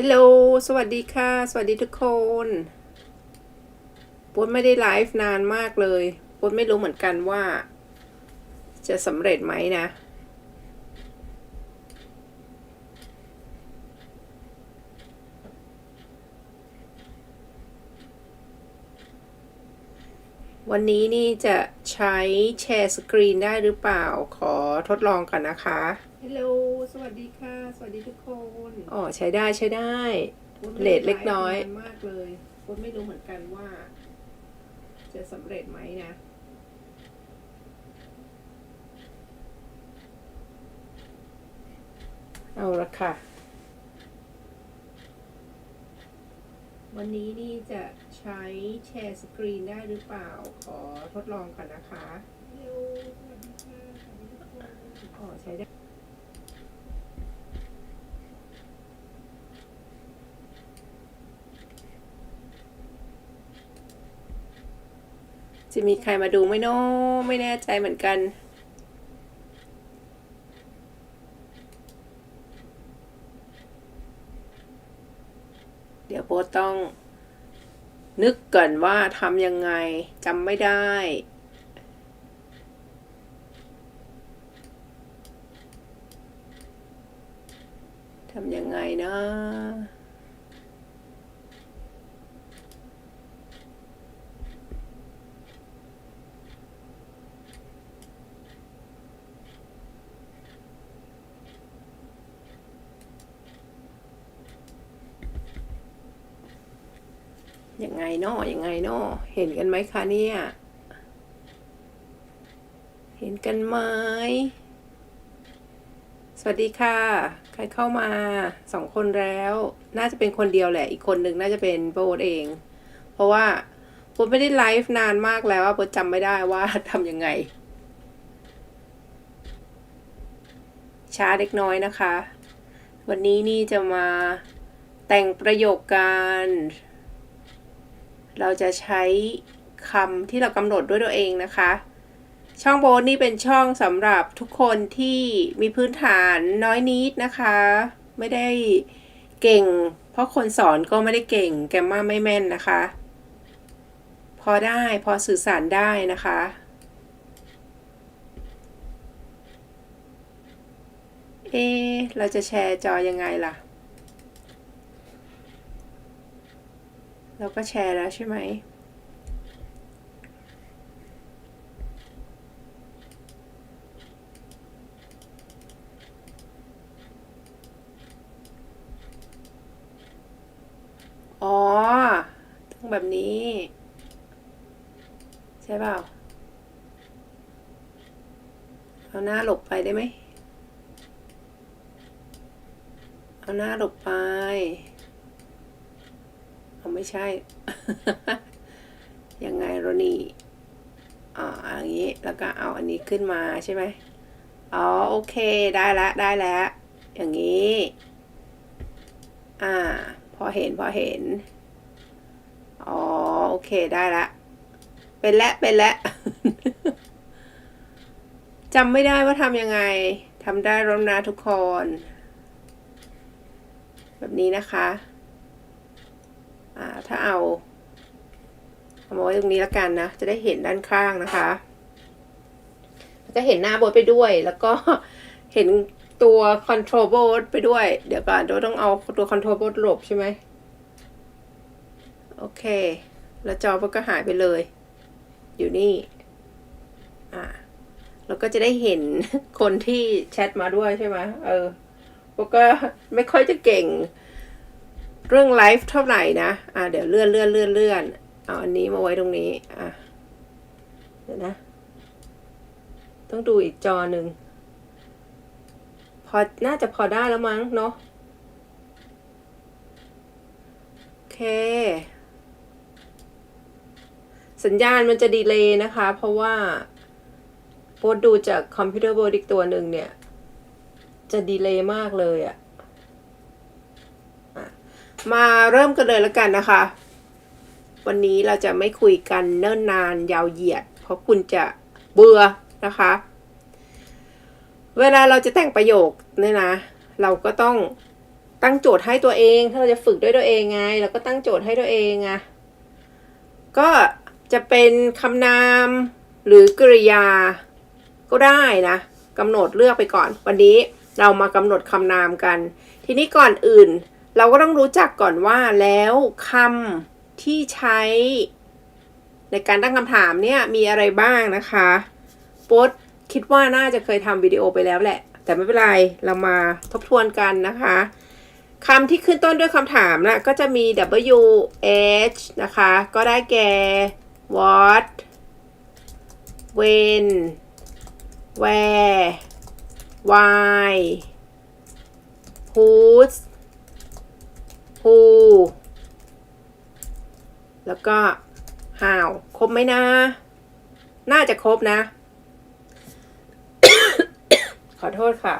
ฮลโหล สวัสดีค่ะ สวัสดีทุกคนปวดไม่ได้ไลฟ์นานมากเลยปวดไม่รู้เหมือนกันว่า จะสำเร็จไหมนะ วันนี้นี่จะใช้แชร์สกรีนได้หรือเปล่าขอทดลองก่อนนะคะฮัลโหลสวัสดีค่ะ สวัสดีทุกคนอ๋อใช้ได้ใช้ได้เลทเล็กน้อยมากเลยคนไม่รู้เหมือนกันว่า จะสำเร็จไหมนะเอาละค่ะ วันนี้นี่จะใช้แชร์สกรีนได้หรือเปล่า ขอทดลองก่อนนะคะอ๋อใช้ได้จะมีใครมาดูไมเนาะไม่แน่ใจเหมือนกัน เดี๋ยวโบท ต้อง นึกก่อนว่าทำยังไงจำไม่ได้ ทำยังไงนะ ยังไงเนาะยังไงเนาะเห็นกันไหมคะเนี่ย เห็นกันไหม สวัสดีค่ะ ใครเข้ามาสองคนแล้ว น่าจะเป็นคนเดียวแหละ อีกคนหนึ่งน่าจะเป็นโบทเอง เพราะว่าโบทไม่ได้ไลฟ์นานมากแล้วโบทจำไม่ได้ว่าทำยังไง ช้าเล็กน้อยนะคะ วันนี้นี่จะมาแต่งประโยคการ เราจะใช้คำที่เรากำหนดด้วยตัวเองนะคะ ช่องโบทนี่เป็นช่องสำหรับทุกคนที่มีพื้นฐานน้อยนิดนะคะ ไม่ได้เก่ง เพราะคนสอนก็ไม่ได้เก่ง แกมมาไม่แม่นนะคะ พอได้พอสื่อสารได้นะคะเอเราจะแชร์จอยังไงล่ะ เราก็แชร์แล้วใช่ไหม อ๋อ ต้องแบบนี้ ใช่เปล่า เอาหน้าหลบไปได้ไหม เอาหน้าหลบไป ไม่ใช่ ยังไงโรนี่อ๋ออย่างนี้ แล้วก็เอาอันนี้ขึ้นมาใช่ไหมอ๋อโอเคได้ล้วได้แล้วอย่างนี้ อ่า พอเห็นพอเห็น อ๋อโอเคได้ละ เป็นแล้วเป็นแล้วจำไม่ได้ว่าทำยังไงทำได้ร่วมนะทุกคน แบบนี้นะคะ ถ้าเอา เอามาไว้ตรงนี้แล้วกันนะ จะได้เห็นด้านข้างนะคะจะเห็นหน้าโบทไปด้วย แล้วก็เห็นตัว control boat ไปด้วย เดี๋ยวก่อนโดต้องเอาตัว control board หลบใช่ไหมโอเค แล้วจอมันก็หายไปเลย อยู่นี่ อ่าแล้วก็จะได้เห็นคนที่แชทมาด้วยใช่ไหมเออโบก็ไม่ค่อยจะเก่ง เรื่องไลฟ์เท่าไหร่นะ อ่าเดี๋ยวเลื่อนเลื่อนเลื่อนเลื่อนเอาอันนี้มาไว้ตรงนี้ อะ เดี๋ยวนะ ต้องดูอีกจอหนึ่ง พอ น่าจะพอได้แล้วมั้งเนาะ โอเค สัญญาณมันจะดีเลย์นะคะ เพราะว่าโพสดูจากคอมพิวเตอร์โบร์ดอีกตัวหนึ่งเนี่ย จะดีเลย์มากเลยอะ่ะ มาเริ่มกันเลยแล้วกันนะคะ วันนี้เราจะไม่คุยกันเนิ่นนานยาวเหยียด เพราะคุณจะเบื่อนะคะ เวลาเราจะแต่งประโยคเนี่ยนะ เราก็ต้องตั้งโจทย์ให้ตัวเอง ถ้าเราจะฝึกด้วยตัวเองไง เราก็ตั้งโจทย์ให้ตัวเองไงก็จะเป็นคำนามหรือกริยาก็ได้นะกำหนดเลือกไปก่อน วันนี้เรามากำหนดคำนามกัน ทีนี้ก่อนอื่น เราก็ต้องรู้จักก่อนว่าแล้วคำที่ใช้ ในการตั้งคำถามเนี่ยมีอะไรบ้างนะคะโป๊ดคิดว่าน่าจะเคยทำวิดีโอไปแล้วแหละ แต่ไม่เป็นไร เรามาทบทวนกันนะคะคำที่ขึ้นต้นด้วยคำถามนะก็จะมี W H นะคะ ก็ได้แก่ what when where why whose who แล้วก็ how ครบไหมนะ น่าจะครบนะ ขอโทษค่ะ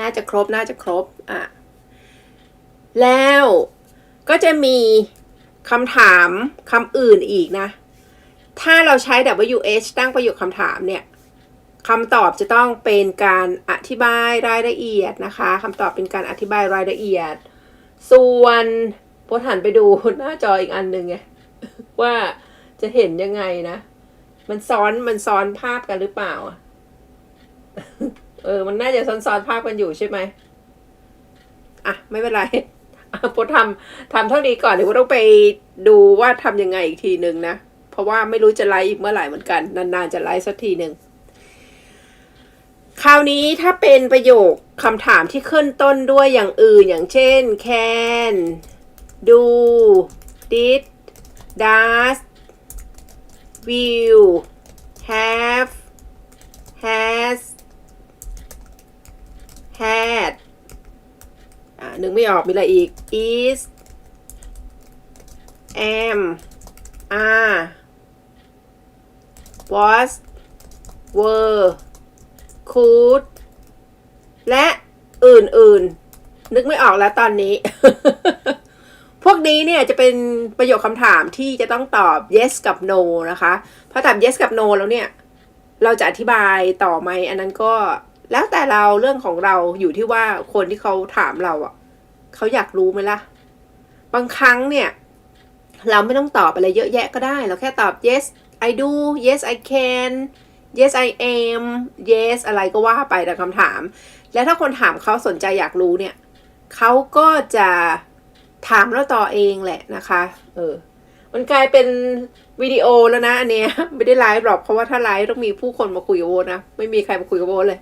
น่าจะครบ น่าจะครบ อะ แล้วก็จะมีคำถามคำอื่นอีกนะ ถ้าเราใช้ WH ตั้งประโยคคำถามเนี่ย คำตอบจะต้องเป็นการอธิบายรายละเอียดนะคะคำตอบเป็นการอธิบายรายละเอียด ส่วนพดหันไปดูหน้าจออีกอันหนึ่งไงว่าจะเห็นยังไงนะ มันซ้อนมันซ้อนภาพกันหรือเปล่า เออ มันน่าจะซ้อนซ้อนภาพกันอยู่ใช่ไหมอะ ไม่เป็นไรพดทำทำเท่านี้ก่อนเดี๋ยวต้องไปดูว่าทำยังไงอีกทีหนึ่งนะ เพราะว่าไม่รู้จะไลฟ์อีกเมื่อไหร่เหมือนกัน นานๆจะไลฟ์สักทีหนึ่ง คราวนี้ถ้าเป็นประโยคคำถามที่ขึ้นต้นด้วยอย่างอื่นอย่างเช่น can do did does will have has had อ่านึกไม่ออกมีอะไรอีก is am are was were could และอื่นๆ นึกไม่ออกแล้วตอนนี้ พวกนี้เนี่ยจะเป็นประโยคคำถามที่จะต้องตอบ yes กับ no นะคะพอตอบ yes กับ no แล้วเนี่ย เราจะอธิบายต่อไหมอันนั้นก็แล้วแต่เราเรื่องของเราอยู่ที่ว่าคนที่เขาถามเราอะเขาอยากรู้ไหมล่ะ บางครั้งเนี่ย เราไม่ต้องตอบอะไรเยอะแยะก็ได้ เราแค่ตอบ yes I do yes I can yes I am yes อะไรก็ว่าไปแต่คำถาม แล้วถ้าคนถามเขาสนใจอยากรู้เนี่ยเขาก็จะถามเราต่อเองแหละนะคะ เออ มันกลายเป็นวิดีโอแล้วนะอันเนี้ยไม่ได้ไลฟ์หรอกเพราะว่าถ้าไลฟ์ต้องมีผู้คนมาคุยกับโบนะ ไม่มีใครมาคุยกับโบเลย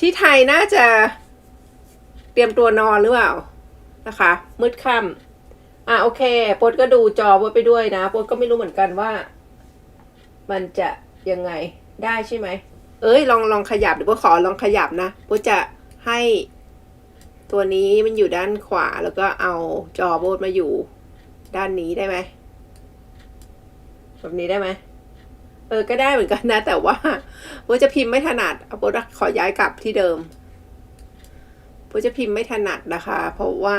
ที่ไทยน่าจะเตรียมตัวนอนหรือเปล่านะคะ มืดค่ำอะโอเคโปดก็ดูจอโปดไปด้วยนะโปดก็ไม่รู้เหมือนกันว่า มันจะยังไงได้ใช่ไหม เอ้ยลองลองขยับเดี๋ยวโปดขอลองขยับนะโปดจะให้ตัวนี้มันอยู่ด้านขวาแล้วก็เอาจอโบดมาอยู่ด้านนี้ได้ไหมแบบนี้ได้ไหมเออก็ได้เหมือนกันนะ แต่ว่าโบจะพิมพ์ไม่ถนัดเอาโบขอย้ายกลับที่เดิมโบจะพิมพ์ไม่ถนัดนะคะ เพราะว่า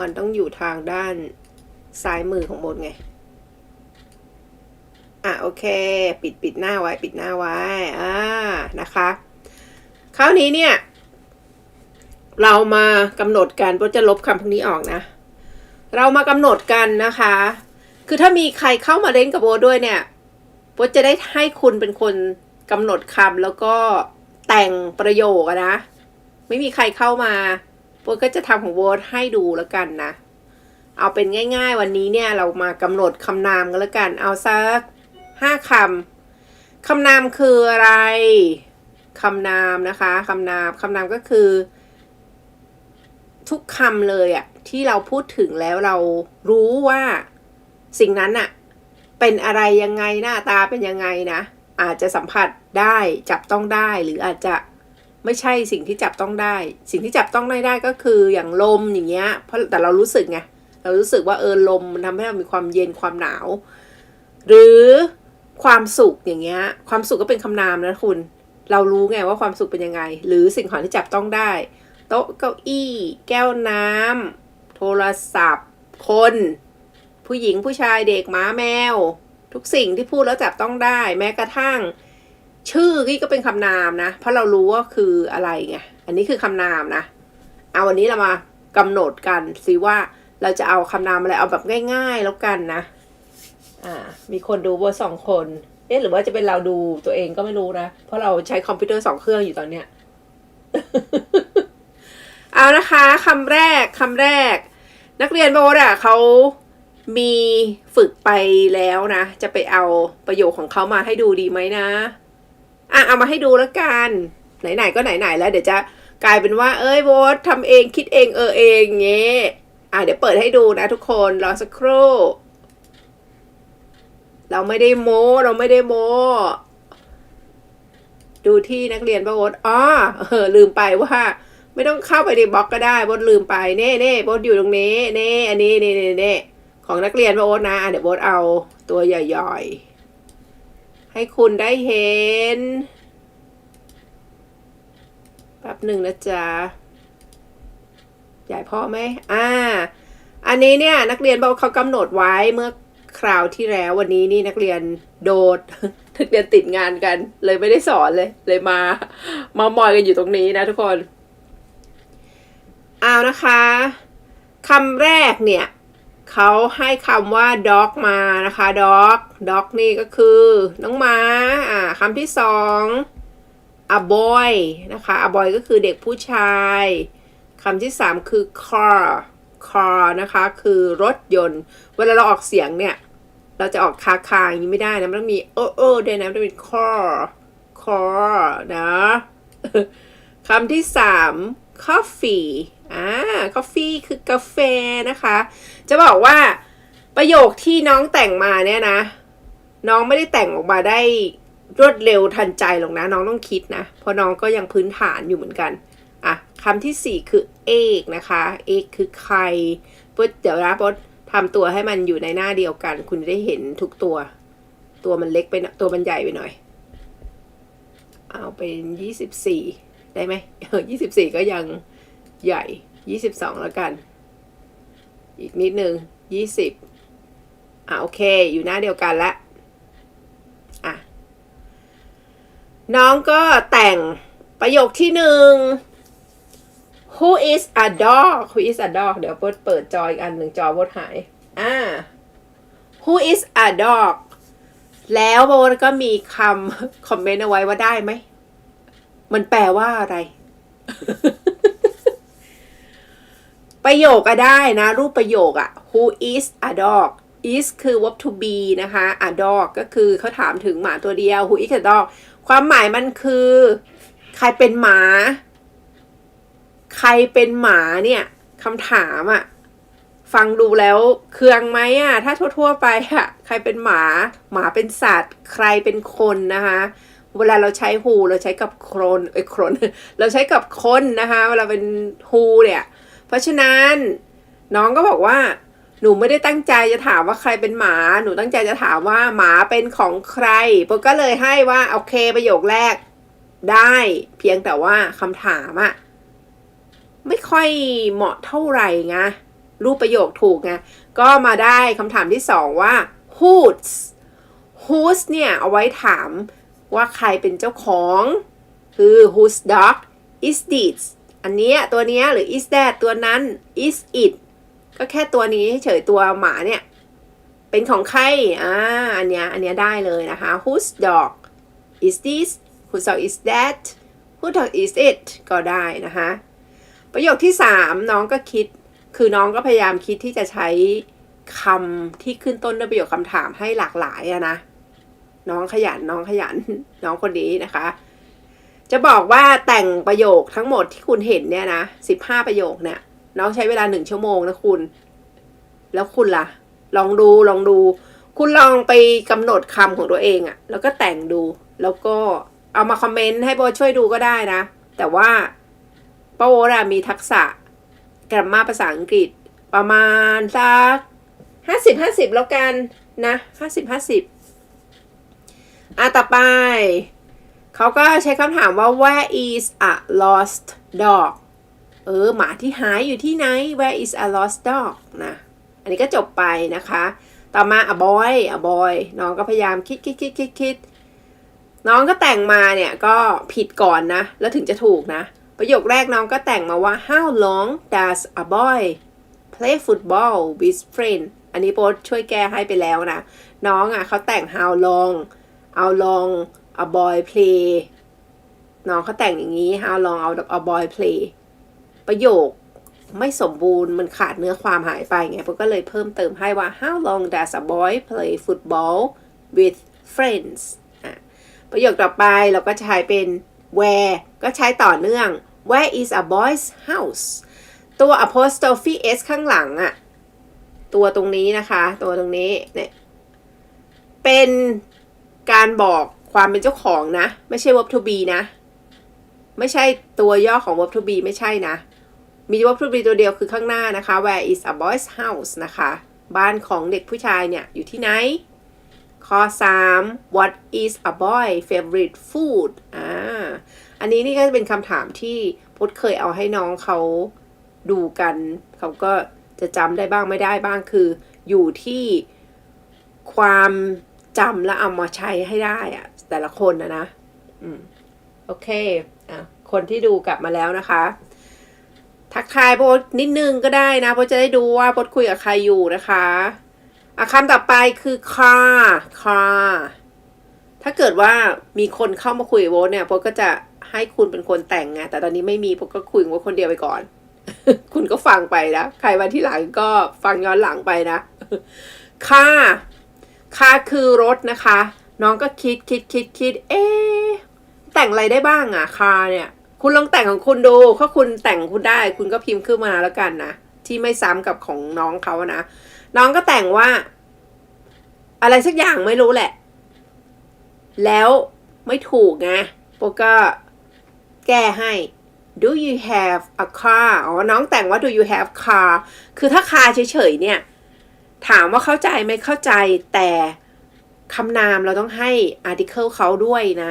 มันต้องอยู่ทางด้านซ้ายมือของโบทไง อะโอเค ปิดปิดหน้าไว้ ปิดหน้าไว้ อ่านะคะ คราวนี้เนี่ย เรามากำหนดกันโบทจะลบคำพวกนี้ออกนะ เรามากำหนดกันนะคะ คือถ้ามีใครเข้ามาเล่นกับโบด้วยเนี่ยโบจะได้ให้คุณเป็นคนกำหนดคำแล้วก็แต่งประโยคอะนะ ไม่มีใครเข้ามาโบก็จะทำของโบให้ดูแล้วกันนะเอาเป็นง่าย ๆ วันนี้เนี่ยเรามากำหนดคำนามกันแล้วกัน เอาสัก ห้าคำคำนามคืออะไรคำนามนะคะคำนามคำนามก็คือ ทุกคำเลยอะที่เราพูดถึงแล้วเรารู้ว่าสิ่งนั้นอะเป็นอะไรยังไงหน้าตาเป็นยังไงนะอาจจะสัมผัสได้จับต้องได้หรืออาจจะไม่ใช่สิ่งที่จับต้องได้ สิ่งที่จับต้องได้ได้ก็คืออย่างลมอย่างเงี้ยเพราะแต่เรารู้สึกไงเรารู้สึกว่าเออลมมันทำให้เรามีความเย็นความหนาว หรือ ความสุขอย่างเงี้ย ความสุขก็เป็นคำนามนะคุณ เรารู้ไงว่าความสุขเป็นยังไง หรือสิ่งของที่จับต้องได้ โต๊ะเก้าอี้ แก้วน้ำโทรศัพท์ คน ผู้หญิงผู้ชายเด็กหมาแมว ทุกสิ่งที่พูดแล้วจับต้องได้ แม้กระทั่ง ชื่อนี่ก็เป็นคำนามนะ เพราะเรารู้ว่าคืออะไรไงอันนี้คือคำนามนะเอาวันนี้เรามากำหนดกันสิว่าเราจะเอาคำนามอะไรเอาแบบง่าย ๆ แล้วกันนะ อ่า มีคนดูโบสองคน เอ๊ะหรือว่าจะเป็นเราดูตัวเองก็ไม่รู้นะ เพราะเราใช้คอมพิวเตอร์สองเครื่องอยู่ตอนเนี้ย เอานะคะคำแรกคำแรก นักเรียนโบสอะเขามีฝึกไปแล้วนะ จะไปเอาประโยคของเขามาให้ดูดีไหมนะ อะเอามาให้ดูแล้วกัน ไหนๆก็ไหนๆแล้วเดี๋ยวจะกลายเป็นว่า เอ้ยโบสทำเองคิดเองเออเองเงี้ยอะเดี๋ยวเปิดให้ดูนะทุกคนรอสักครู่ เราไม่ได้โม้ เราไม่ได้โม้ดูที่นักเรียนป้าโบสอ๋อเออลืมไปว่า ไม่ต้องเข้าไปในบล็อกก็ได้โบสลืมไปเน่เน่โบสอยู่ตรงนี้เน่อันนี้เน่เน่เน่ของนักเรียนป้าโบสนะเดี๋ยวโบสเอาตัวใหญ่ๆให้คุณได้เห็นแป๊บหนึ่งนะจ๊ะใหญ่พอไหมอ่า อันนี้เนี่ยนักเรียนบอกเขากำหนดไว้เมื่อ คราวที่แล้ววันนี้นี่นักเรียนโดดนักเรียนติดงานกัน เลยไม่ได้สอนเลย เลยมา มามอยกันอยู่ตรงนี้นะทุกคนเอานะคะคำแรกเนี่ยเขาให้คำว่า dog มานะคะ dog dog นี่ก็คือน้องหมาอ่าคำที่สอง a boy นะคะ a boy ก็คือเด็กผู้ชายคำที่สามคือ car car นะคะ คือรถยนต์ เวลาเราออกเสียงเนี่ย เราจะออกคาคาอย่างนี้ไม่ได้นะมันต้องมีเออเออด้วยนะมันต้องเป็น car car นะคำที่สาม coffee อ่า coffee คือกาแฟนะคะ จะบอกว่าประโยคที่น้องแต่งมาเนี่ยนะ น้องไม่ได้แต่งออกมาได้รวดเร็วทันใจหรอกนะ น้องต้องคิดนะ เพราะน้องก็ยังพื้นฐานอยู่เหมือนกันอะคำที่สี่คือ egg นะคะ egg คือไข่ปุ๊บเดี๋ยวนะปุ๊บ ทำตัวให้มันอยู่ในหน้าเดียวกัน คุณจะได้เห็นทุกตัว ตัวมันเล็กไปตัวมันใหญ่ไปหน่อย เอาเป็นยี่สิบสี่ได้ไหมเออยี่สิบสี่ก็ยังใหญ่ยี่สิบสองแล้วกัน อีกนิดนึงยี่สิบอะโอเค อยู่หน้าเดียวกันละอะน้องก็แต่งประโยคที่หนึ่ง Who is a dog Who is a dog เดี๋ยวเปิดเปิดจออีกอันหนึ่งจอบดหาย อ่า Who is a dog แล้วโบก็มีคำคอมเมนต์เอาไว้ว่าได้ไหม มันแปลว่าอะไร ประโยคก็ได้นะ รูปประโยคอะ Who is a dog is คือ verb to be นะคะ a dog ก็คือเขาถามถึงหมาตัวเดียว Who is a dog ความหมายมันคือ ใครเป็นหมา ใครเป็นหมาเนี่ยคำถามอะฟังดูแล้วเคืองไหมอะถ้าทั่ว ๆ ไปอะใครเป็นหมา หมาเป็นสัตว์ ใครเป็นคนนะคะ เวลาเราใช้ฮูเราใช้กับโครนเอ้ยโครนเราใช้กับคนนะคะ เวลาเป็นฮูเนี่ย เพราะฉะนั้นน้องก็บอกว่า หนูไม่ได้ตั้งใจจะถามว่าใครเป็นหมา หนูตั้งใจจะถามว่าหมาเป็นของใครปก็เลยให้ว่าโอเคประโยคแรกได้ เพียงแต่ว่าคำถามอะ ไม่ค่อยเหมาะเท่าไหร่ไงรูปประโยคถูกไงก็มาได้คำถามที่สองว่า whose whose เนี่ยเอาไว้ถามว่าใครเป็นเจ้าของ คือ whose dog is this อันนี้ตัวนี้หรือ is that ตัวนั้น is it ก็แค่ตัวนี้เฉยตัวหมาเนี่ย เป็นของใครอ่าอันเนี้ยอันเนี้ยได้เลยนะคะ whose dog is this whose dog is that whose dog is it ก็ได้นะคะ ประโยคที่สามน้องก็คิด คือน้องก็พยายามคิดที่จะใช้คำที่ขึ้นต้นด้วยประโยคคำถามให้หลากหลายอะนะ น้องขยันน้องขยัน น้องคนนี้นะคะ จะบอกว่าแต่งประโยคทั้งหมดที่คุณเห็นเนี่ยนะสิบห้าประโยคเนี่ย น้องใช้เวลาหนึ่งชั่วโมงนะคุณ แล้วคุณล่ะ ลองดูลองดู คุณลองไปกำหนดคำของตัวเองอะแล้วก็แต่งดูแล้วก็เอามาคอมเมนต์ให้โบช่วยดูก็ได้นะ แต่ว่า ป้าโอ๊ตอะมีทักษะกรมมาภาษาอังกฤษประมาณสักห้าสิบห้าสิบแล้วกันนะห้าสิบห้าสิบอะต่อไป เขาก็ใช้คำถามว่า where is a lost dog เออ หมาที่หายอยู่ที่ไหน where is a lost dog นะ อันนี้ก็จบไปนะคะ ต่อมา a boy a boy น้องก็พยายามคิดคิดคิดคิดคิดน้องก็แต่งมาเนี่ยก็ผิดก่อนนะ แล้วถึงจะถูกนะ ประโยคแรกน้องก็แต่งมาว่า how long does a boy play football with friend อันนี้โบทช่วยแก้ให้ไปแล้วนะ น้องอะเขาแต่ง how long how long a boy play น้องเขาแต่งอย่างนี้ how long a boy play ประโยคไม่สมบูรณ์มันขาดเนื้อความหายไปไงผมก็เลยเพิ่มเติมให้ว่า how long does a boy play football with friends ประโยคต่อไปเราก็ใช้เป็น where ก็ใช้ต่อเนื่อง where is a boy's house ตัว apostrophe s ข้างหลังอะตัวตรงนี้นะคะ ตัวตรงนี้เนี่ยเป็นการบอกความเป็นเจ้าของนะ ไม่ใช่ verb to be นะ ไม่ใช่ตัวย่อของ verb to be ไม่ใช่นะ มี verb to be ตัวเดียวคือข้างหน้านะคะ where is a boy's house นะคะ บ้านของเด็กผู้ชายเนี่ย อยู่ที่ไหนข้อ 3 what is a boy favorite food อ่า อันนี้นี่ก็จะเป็นคำถามที่พดเคยเอาให้น้องเขาดูกัน เขาก็จะจำได้บ้างไม่ได้บ้างคือ อยู่ที่ความจำและเอามาใช้ให้ได้อะแต่ละคนนะนะอืมโอเคอะคนที่ดูกลับมาแล้วนะคะ ทักทายโบทนิดนึงก็ได้นะโบทจะได้ดูว่าโบทคุยกับใครอยู่นะคะอะคำต่อไปคือ car car ถ้าเกิดว่ามีคนเข้ามาคุยกับโบทเนี่ยโบทก็จะ ให้คุณเป็นคนแต่งไงแต่ตอนนี้ไม่มีโบทก็คุยกับคนเดียวไปก่อน คุณก็ฟังไปนะ ใครวันที่หลังก็ฟังย้อนหลังไปนะค่าค่าคือรถนะคะ น้องก็คิดคิดคิดคิด เอ๊แต่งอะไรได้บ้างอะคาเนี่ย คุณลองแต่งของคุณดูถ้าคุณแต่งคุณได้ คุณก็พิมพ์ขึ้นมาแล้วกันนะที่ไม่ซ้ำกับของน้องเขานะน้องก็แต่งว่า อะไรสักอย่างไม่รู้แหละ แล้วไม่ถูกไงโปก็ แก้ให้ do you have a car อ๋อ น้องแต่งว่า do you have car คือถ้า car เฉยๆเนี่ย ถามว่าเข้าใจไหมเข้าใจแต่คำนามเราต้องให้ article เขาด้วยใน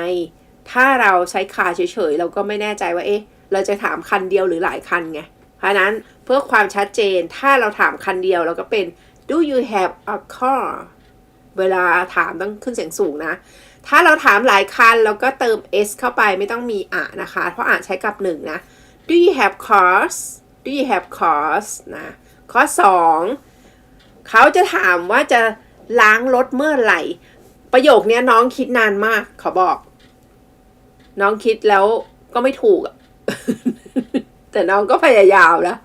ถ้าเราใช้ car เฉยๆ เราก็ไม่แน่ใจว่าเอ๊ะ เราจะถามคันเดียวหรือหลายคันไง เพราะนั้นเพื่อความชัดเจนถ้าเราถามคันเดียวเราก็เป็น do you have a car เวลาถามต้องขึ้นเสียงสูงนะ ถ้าเราถามหลายคันเราก็เติม s เข้าไปไม่ต้องมีอะนะคะ เพราะอ่านใช้กับหนึ่งนะ do you have cars do you have cars นะ ข้อ2เขาจะถามว่าจะล้างรถเมื่อไหร่ ประโยคนี้น้องคิดนานมากขอบอก น้องคิดแล้วก็ไม่ถูก แต่น้องก็พยายามแล้ว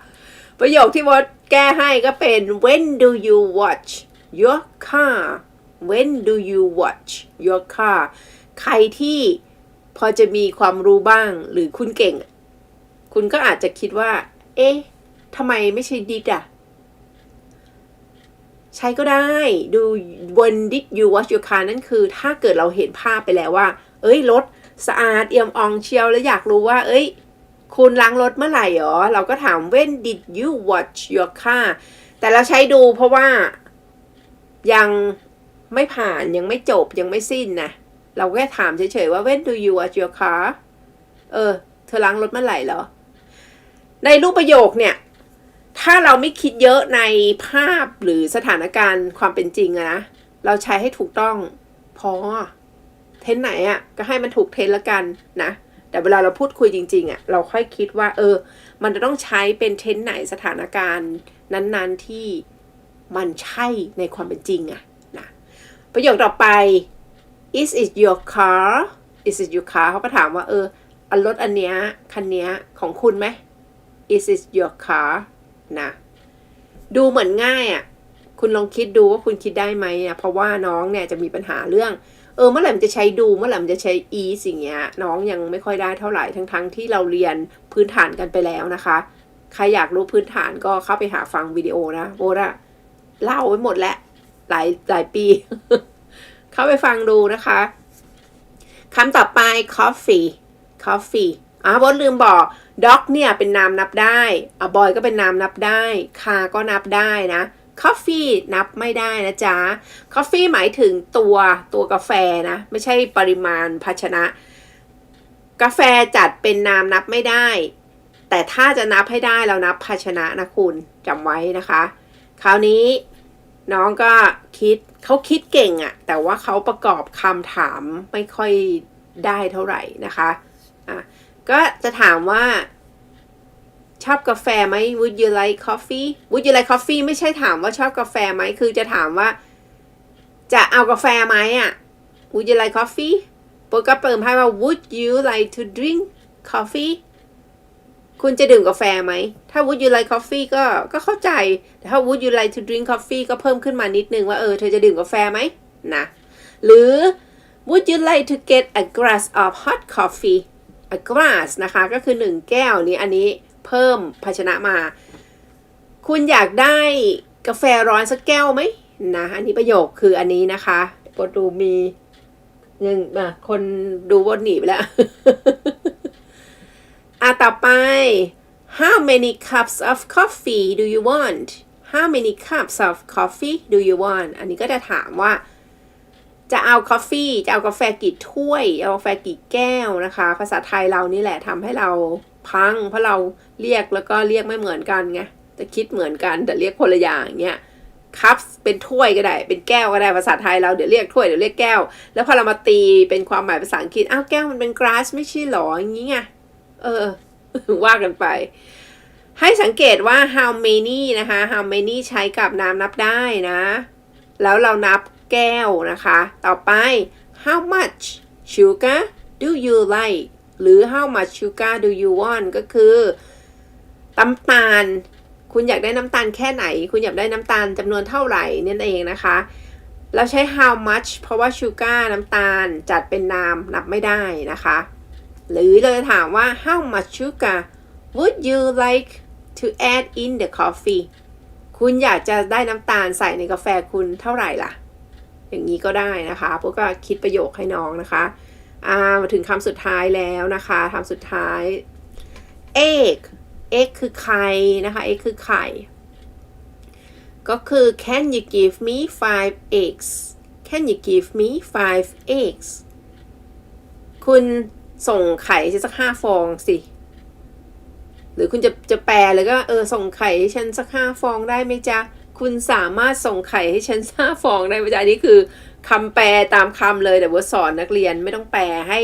ประโยคที่วอดแก้ให้ก็เป็น when do you watch your car when do you watch your car ใครที่พอจะมีความรู้บ้างหรือคุณเก่ง คุณก็อาจจะคิดว่า เอ๊ะทำไมไม่ใช่ดิดอะใช้ก็ได้ดู when did you wash your car นั่นคือ ถ้าเกิดเราเห็นภาพไปแล้วว่า เอ้ยรถสะอาดเอี่ยมอ่องเชียวแล้วอยากรู้ว่า เอ้ย คุณล้างรถเมื่อไหร่หรอ เราก็ถาม when did you wash your car แต่เราใช้ดูเพราะว่ายัง ไม่ผ่านยังไม่จบยังไม่สิ้นนะเราแค่ถามเฉยๆว่า when do you wash your car เออ เธอล้างรถเมื่อไหร่เหรอ ในรูปประโยคเนี่ย ถ้าเราไม่คิดเยอะในภาพหรือสถานการณ์ความเป็นจริงอะนะ เราใช้ให้ถูกต้องพอ เทนไหนอะก็ให้มันถูกเทนละกันนะ แต่เวลาเราพูดคุยจริง ๆอะเราค่อยคิดว่า เออ มันจะต้องใช้เป็นเทนไหนสถานการณ์ นั้นๆที่มันใช่ในความเป็นจริงอะนะ ประโยคต่อไป is it your car is it your car เขาก็ถามว่าเอออันรถอันเนี้ยคันเนี้ยของคุณไหม is it your car นะ ดูเหมือนง่ายอะ่ะ คุณลองคิดดูว่าคุณคิดได้ไหมอะ เพราะว่าน้องเนี่ยจะมีปัญหาเรื่อง เออ เมื่อไหร่มันจะใช้ดู เมื่อไหร่มันจะใช้ e สิ่งเงี้ย น้องยังไม่ค่อยได้เท่าไหร่ ทั้งๆทที่เราเรียนพื้นฐานกันไปแล้วนะคะ ใครอยากรู้พื้นฐานก็เข้าไปหาฟังวิดีโอนะโบระเล่าไว้หมดแล้ว หลายหลายปี เข้าไปฟังดูนะคะคำต่อไป coffee coffee อะบดลืมบอก dog เนี่ยเป็นนามนับได้อะ boy ก็เป็นนามนับได้ car ก็นับได้นะ coffee นับไม่ได้นะจ๊ะ coffee หมายถึงตัวตัวกาแฟนะ ไม่ใช่ปริมาณภาชนะ กาแฟจัดเป็นนามนับไม่ได้ แต่ถ้าจะนับให้ได้เรานับภาชนะนะคุณจำไว้นะคะ คราวนี้ น้องก็คิดเขาคิดเก่งอะแต่ว่าเขาประกอบคำถามไม่ค่อยได้เท่าไหร่นะคะอะก็จะถามว่า ชอบกาแฟไหม Would you like coffee Would you like coffee ไม่ใช่ถามว่าชอบกาแฟไหมคือจะถามว่า จะเอากาแฟไหมอะ Would you like coffee โปรก็เติมให้ว่า Would you like to drink coffee คุณจะดื่มกาแฟไหม ถ้า Would you like coffee ก็ก็เข้าใจ แต่ถ้า Would you like to drink coffee ก็เพิ่มขึ้นมานิดนึงว่าเออเธอจะดื่มกาแฟไหมนะ หรือ Would you like to get a glass of hot coffee a glass นะคะ ก็คือหนึ่งแก้วนี้อันนี้เพิ่มภาชนะมา คุณอยากได้กาแฟร้อนสักแก้วไหมนะ อันนี้ประโยคคืออันนี้นะคะปดดูมียังอะคนดูวนหนีไปแล้ว อะต่อไป how many cups of coffee do you want how many cups of coffee do you want อันนี้ก็จะถามว่า จะเอากาแฟจะเอากาแฟกี่ถ้วย เอากาแฟกี่แก้วนะคะ ภาษาไทยเรานี่แหละทำให้เราพัง เพราะเราเรียกแล้วก็เรียกไม่เหมือนกันไงแต่คิดเหมือนกันแต่เรียกคนละอย่างเงี้ยคัพเป็นถ้วยก็ได้ เป็นแก้วก็ได้ภาษาไทยเราเดี๋ยวเรียกถ้วยเดี๋ยวเรียกแก้ว แล้วพอเรามาตีเป็นความหมายภาษาอังกฤษอ้าวแก้วมันเป็น glass ไม่ใช่หรออย่างงี้ไง เออ ว่ากันไป ให้สังเกตว่า how many นะคะ how many ใช้กับนามนับได้นะ แล้วเรานับแก้วนะคะ ต่อไป how much sugar do you like หรือ how much sugar do you want ก็คือน้ำตาล คุณอยากได้น้ำตาลแค่ไหน คุณอยากได้น้ำตาลจำนวนเท่าไหร่นั่นเองนะคะ เราใช้ how much เพราะว่า sugar น้ำตาลจัดเป็นนามนับไม่ได้นะคะ หรือเราจะถามว่า how much sugar would you like to add in the coffee คุณอยากจะได้น้ำตาลใส่ในกาแฟคุณเท่าไหร่ล่ะ อย่างนี้ก็ได้นะคะพวกก็คิดประโยคให้น้องนะคะอ่ามาถึงคำสุดท้ายแล้วนะคะคำสุดท้าย egg egg คือไข่นะคะ egg คือไข่ ก็คือ can you give me five eggs can you give me five eggs คุณ ส่งไข่ฉันสักห้าฟองสิ หรือคุณจะจะแปลเลยก็เออส่งไข่ให้ฉันสักห้าฟองได้ไหมจ๊ะ คุณสามารถส่งไข่ให้ฉันห้าฟองได้ไหมจ๊ะอันนี้คือคำแปลตามคำเลยแต่ว่าสอนนักเรียนไม่ต้องแปลให้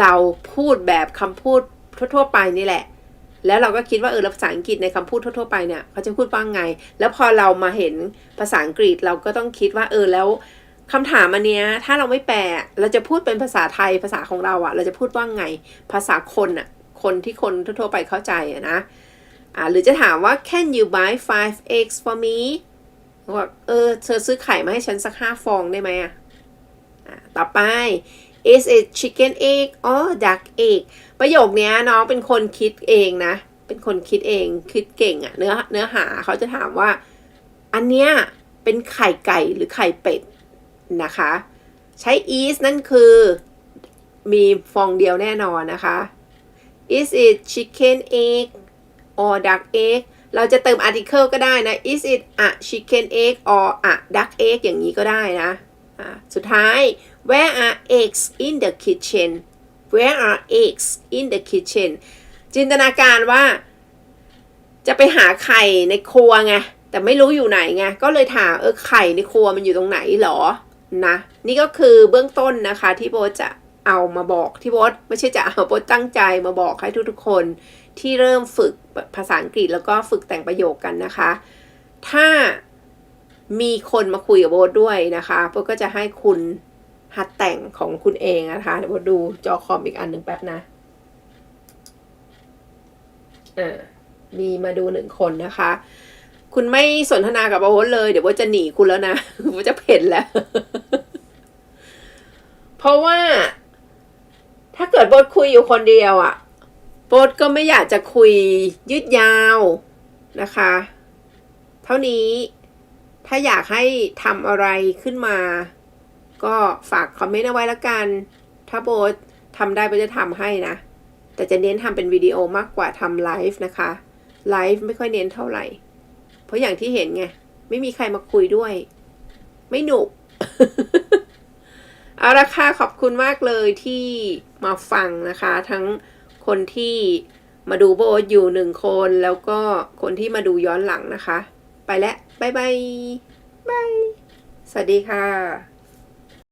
เราพูดแบบคำพูดทั่วๆไปนี่แหละ แล้วเราก็คิดว่าเออแล้วภาษาอังกฤษในคำพูดทั่วๆไปเนี่ยเขาจะพูดว่าไง แล้วพอเรามาเห็นภาษาอังกฤษเราก็ต้องคิดว่าเออแล้ว คำถามอันเนี้ยถ้าเราไม่แปลเราจะพูดเป็นภาษาไทยภาษาของเราอะเราจะพูดว่าไง ภาษาคนอะคนที่คนทั่วๆไปเข้าใจอะนะอ่าหรือจะถามว่า can you buy five eggs for me ว่าเออเธอซื้อไข่มาให้ฉันสักห้าฟองได้ไหมอะอะต่อไป is it chicken egg or duck egg ประโยคนี้น้องเป็นคนคิดเองนะ เป็นคนคิดเองคิดเก่งอะเนื้อเนื้อหาเขาจะถามว่า อันเนี้ยเป็นไข่ไก่หรือไข่เป็ด นะคะ ใช้ is นั่นคือมีฟองเดียวแน่นอนนะคะ is it chicken egg or duck egg เราจะเติม article ก็ได้นะ is it a chicken egg or a duck egg อย่างนี้ก็ได้นะอะสุดท้าย where are eggs in the kitchen where are eggs in the kitchen จินตนาการว่า จะไปหาไข่ในครัวไง แต่ไม่รู้อยู่ไหนไง ก็เลยถามเออไข่ในครัวมันอยู่ตรงไหนหรอ นะนี่ก็คือเบื้องต้นนะคะที่โบจะเอามาบอกที่โบไม่ใช่จะเอาโบตั้งใจมาบอกให้ทุกๆคนที่เริ่มฝึกภาษาอังกฤษแล้วก็ฝึกแต่งประโยคกันนะคะ ถ้ามีคนมาคุยกับโบด้วยนะคะโบก็จะให้คุณหัดแต่งของคุณเองนะคะเดี๋ยวโบดูจอคอมอีกอันหนึ่งแป๊บนะอ่ามีมาดูหนึ่งคนนะคะ คุณไม่สนทนากับโบเลย เดี๋ยวโบจะหนีคุณแล้วนะโบจะเพ่นแล้ว เพราะว่า ถ้าเกิดโบทคุยอยู่คนเดียวอะ่ะโบทก็ไม่อยากจะคุยยืดยาวนะคะ เท่านี้ถ้าอยากให้ทำอะไรขึ้นมา ก็ฝากคอมเมนต์เอาไว้แล้วกัน ถ้าโบททำได้โบทจะทำให้นะ แต่จะเน้นทำเป็นวิดีโอมากกว่าทำไลฟ์นะคะไลฟ์ไม่ค่อยเน้นเท่าไหร่ เพราะอย่างที่เห็นไง ไม่มีใครมาคุยด้วย ไม่หนุก เอาละค่ะขอบคุณมากเลยที่มาฟังนะคะ ทั้งคนที่มาดูโบทอยู่หนึ่งคน แล้วก็คนที่มาดูย้อนหลังนะคะ ไปแล้ว บ๊ายบายบายสวัสดีค่ะ